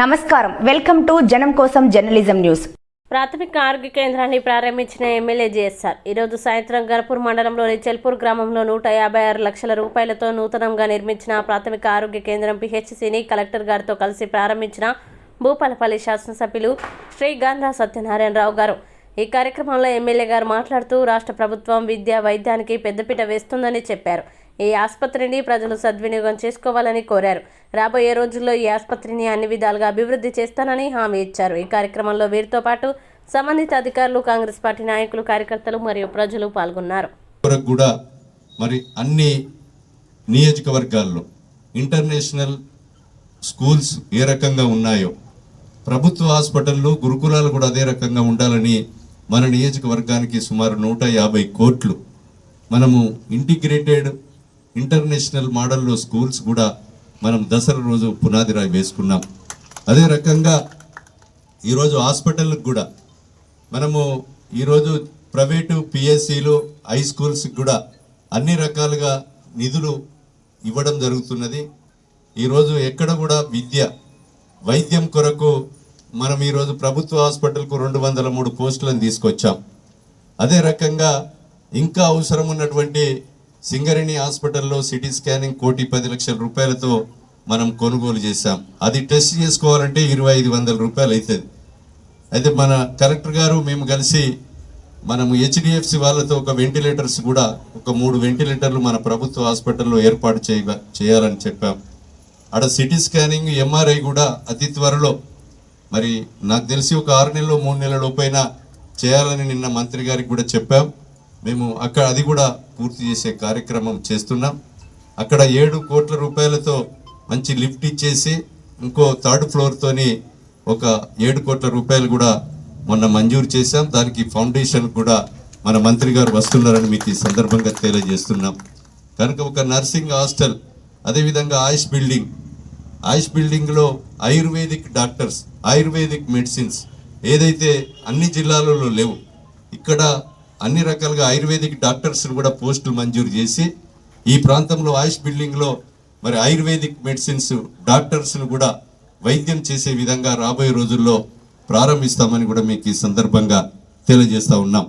నమస్కారం. Welcome to జనం కోసం జర్నలిజం న్యూస్. ప్రాథమిక ఆరోగ్య కేంద్రాన్ని ప్రారంభించిన ఎమ్మెల్యే జేఎస్ఆర్. ఈరోజు సాయంత్రం గర్పూర్ మండలంలోని చెల్పూర్ గ్రామంలో నూట యాభై ఆరు లక్షల రూపాయలతో నూతనంగా నిర్మించిన ప్రాథమిక ఆరోగ్య కేంద్రం పిహెచ్సిని కలెక్టర్ గారితో కలిసి ప్రారంభించిన భూపాలపల్లి శాసనసభ్యులు శ్రీ గాంధా సత్యనారాయణరావు గారు. ఈ కార్యక్రమంలో ఎమ్మెల్యే గారు మాట్లాడుతూ రాష్ట్ర ప్రభుత్వం విద్య వైద్యానికి పెద్దపీట వేస్తుందని చెప్పారు. ఈ ఆసుపత్రిని ప్రజలు సద్వినియోగం చేసుకోవాలని కోరారు. రాబోయే రోజుల్లో ఈ ఆసుపత్రిని అన్ని విధాలుగా అభివృద్ధి చేస్తానని హామీ ఇచ్చారు. ఈ కార్యక్రమంలో వీరితో పాటు సంబంధిత అధికారులు కాంగ్రెస్ పార్టీ నాయకులు కార్యకర్తలు మరియు ప్రజలు పాల్గొన్నారు. కూడా మరి అన్ని నియోజకవర్గాల్లో ఇంటర్నేషనల్ స్కూల్స్ ఏ రకంగా ఉన్నాయో ప్రభుత్వ హాస్పిటళ్ళు గురుకులాలు కూడా అదే రకంగా ఉండాలని మన నియోజకవర్గానికి సుమారు నూట యాభై కోట్లు. మనము ఇంటిగ్రేటెడ్ ఇంటర్నేషనల్ మోడల్లో స్కూల్స్ కూడా మనం దసరా రోజు పునాది రాయి వేసుకున్నాం. అదే రకంగా ఈరోజు హాస్పిటల్కి కూడా మనము ఈరోజు ప్రైవేటు పిఎస్సిలు హై స్కూల్స్కి కూడా అన్ని రకాలుగా నిధులు ఇవ్వడం జరుగుతున్నది. ఈరోజు ఎక్కడ కూడా విద్య వైద్యం కొరకు మనం ఈరోజు ప్రభుత్వ హాస్పిటల్కు రెండు వందల మూడు పోస్టులను తీసుకొచ్చాం. అదే రకంగా ఇంకా అవసరం ఉన్నటువంటి సింగరేణి హాస్పిటల్లో సిటీ స్కానింగ్ కోటి పది లక్షల రూపాయలతో మనం కొనుగోలు చేశాం. అది టెస్ట్ చేసుకోవాలంటే ఇరవై ఐదు వందల రూపాయలు అవుతుంది అయితే మన కలెక్టర్ గారు మేము కలిసి మనము హెచ్డిఎఫ్సి వాళ్ళతో ఒక వెంటిలేటర్స్ కూడా ఒక మూడు వెంటిలేటర్లు మన ప్రభుత్వ హాస్పిటల్లో ఏర్పాటు చేయ చేయాలని చెప్పాం. అక్కడ సిటీ స్కానింగ్ ఎంఆర్ఐ కూడా అతి త్వరలో మరి నాకు తెలిసి ఒక ఆరు నెలలు మూడు నెలల లోపైన చేయాలని నిన్న మంత్రి గారికి కూడా చెప్పాం. మేము అక్కడ అది కూడా పూర్తి చేసే కార్యక్రమం చేస్తున్నాం. అక్కడ ఏడు కోట్ల రూపాయలతో మంచి లిఫ్ట్ ఇచ్చేసి ఇంకో థర్డ్ ఫ్లోర్తోని ఒక ఏడు కోట్ల రూపాయలు కూడా మొన్న మంజూరు చేశాం. దానికి ఫౌండేషన్ కూడా మన మంత్రి గారు వస్తున్నారని మీకు ఈ సందర్భంగా తెలియజేస్తున్నాం. కనుక ఒక నర్సింగ్ హాస్టల్ అదేవిధంగా ఆయుష్ బిల్డింగ్ ఆయుష్ బిల్డింగ్లో ఆయుర్వేదిక్ డాక్టర్స్ ఆయుర్వేదిక్ మెడిసిన్స్ ఏదైతే అన్ని జిల్లాలలో లేవు ఇక్కడ అన్ని రకాలుగా ఆయుర్వేదిక్ డాక్టర్స్ కూడా పోస్టులు మంజూరు చేసి ఈ ప్రాంతంలో ఆయుష్ బిల్డింగ్లో మరి ఆయుర్వేదిక్ మెడిసిన్స్ డాక్టర్స్ను కూడా వైద్యం చేసే విధంగా రాబోయే రోజుల్లో ప్రారంభిస్తామని కూడా మీకు ఈ సందర్భంగా తెలియజేస్తా ఉన్నాం.